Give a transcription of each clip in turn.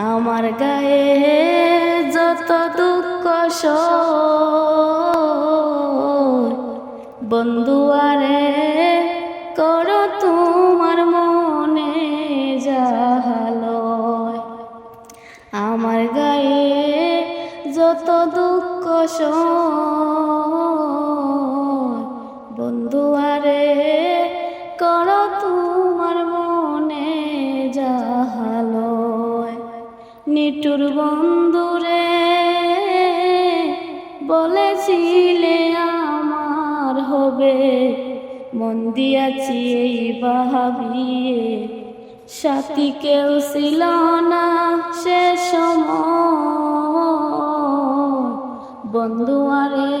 আমার গায়ে যত দুঃখ সয়, বন্ধু আরে করো তোমার মনে জাহালয় আমার গায়ে যত দুঃখ সয়, বন্ধু আরে করো তোমার মনে নিটুর বন্ধুরে, বলেছিলে আমার হবে। মন দিয়াছি এই ভাবিয়ে সাথী কেউ ছিল না সে বন্ধু আরে,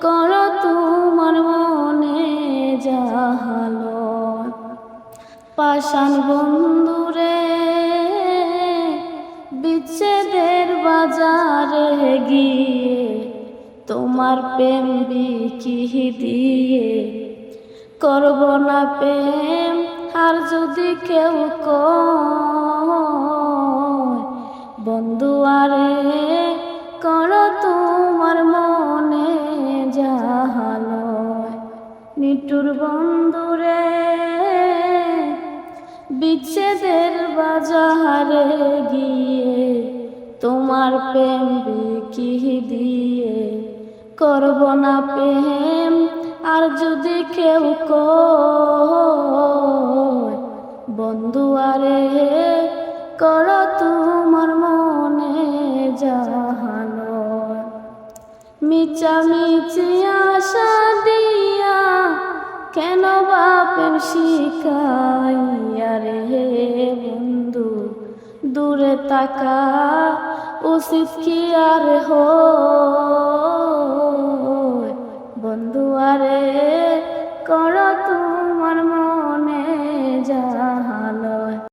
কর তোমার মনে জাহালো পাষাণ বন্ধুরে গিয়ে, তোমার প্রেম বিকি দিয়ে। করব না প্রেম, আর যদি কেউ বন্ধু আরে, কর তোমার মনে জাহালো নিটুর বন্ধুরে, বিচ্ছেদের বাজারে গিয়ে তোমার প্রেম বিকি দিয়ে করব না প্রেম। আর যদি কেউ বন্ধু, আরে, কর তোমার মনে জাহানো। মিচামিচি আশা দিয়া কেন বাপের শিখাইয়া তাকা উচিত কি আর হো বন্ধু আরে কর তোমার